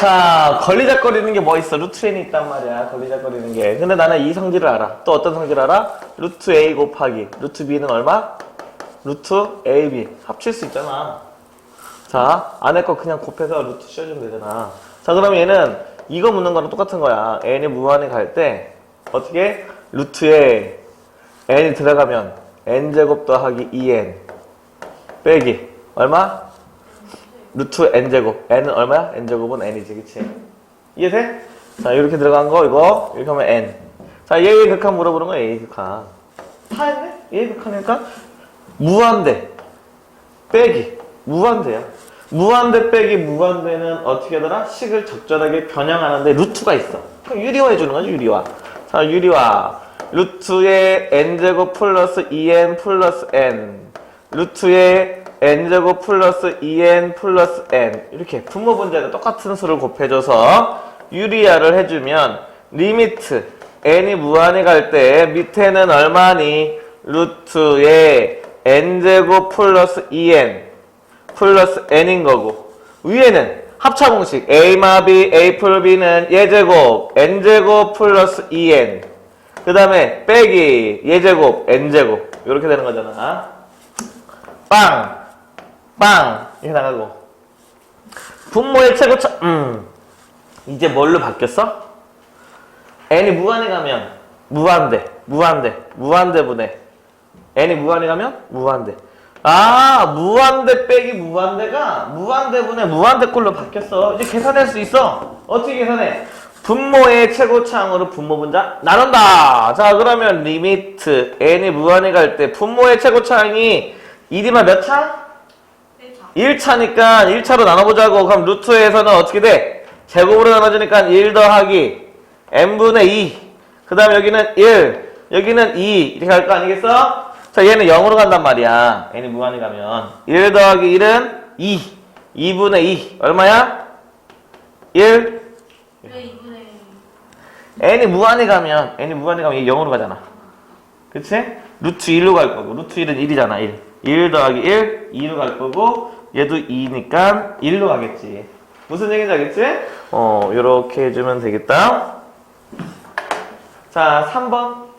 자, 걸리적거리는 게 뭐 있어? 루트 n이 있단 말이야. 걸리적거리는 게. 근데 나는 이 성질을 알아. 또 어떤 성질 알아? 루트 a 곱하기 루트 b는 얼마? 루트 ab. 합칠 수 있잖아. 자, 안에 거 그냥 곱해서 루트 씌워주면 되잖아. 자, 그럼 얘는 이거 묻는 거랑 똑같은 거야. n이 무한에 갈 때 어떻게? 루트에 n이 들어가면 n제곱 더하기 2n 빼기 얼마? 루트 n제곱. N은 얼마야? n제곱은 n이지 그치? 이해돼? 자 이렇게 들어간 거 이거. 이렇게 하면 n. 자 얘의 극한 물어보는 거야 얘의 극한. 다 했네? 얘의 극한이니까 무한대. 빼기. 무한대야. 무한대 빼기 무한대는 어떻게 하더라? 식을 적절하게 변형하는데 루트가 있어. 그럼 유리화 해주는 거지 유리화. 자 유리화. 루트의 n제곱 플러스 2n 플러스 n. 루트의 n제곱 플러스 2n 플러스 n 이렇게 분모 분자를 똑같은 수를 곱해줘서 유리화를 해주면 리미트 n이 무한히 갈 때 밑에는 얼마니? 루트의 n제곱 플러스 2n 플러스 n인 거고 위에는 합차 공식 a 마 b a 플 b는 예제곱 n제곱 플러스 2n 그 다음에 빼기 예제곱 n제곱 이렇게 되는 거잖아 빵! 빵! 이렇게 나가고. 분모의 최고차 음. 이제 뭘로 바뀌었어? n이 무한에 가면 무한대 무한대 무한대분의 n이 무한에 가면 무한대. 아 무한대 빼기 무한대가 무한대분의 무한대꼴로 바뀌었어. 이제 계산할 수 있어. 어떻게 계산해? 분모의 최고차항으로 분모 분자 나눈다. 자 그러면 리미트 n이 무한에 갈 때 분모의 최고차항이 1이면 몇 차? 1차니까 1차로 나눠보자고 그럼 루트에서는 어떻게 돼? 제곱으로 나눠지니까 1 더하기 n분의 2. 그 다음 여기는 1, 여기는 2 이렇게 갈 거 아니겠어? 자 얘는 0으로 간단 말이야. n이 무한히 가면 1 더하기 1은 2, 2분의 2 얼마야? 1. 왜 이분의 n이 무한히 가면 n이 무한히 가면 얘 0으로 가잖아. 그치? 루트 1로 갈 거고 루트 1은 1이잖아 1. 1 더하기 1, 2로 갈 거고 얘도 2니까 1로 가겠지. 무슨 얘기인지 알겠지? 어, 요렇게 해주면 되겠다. 자, 3번.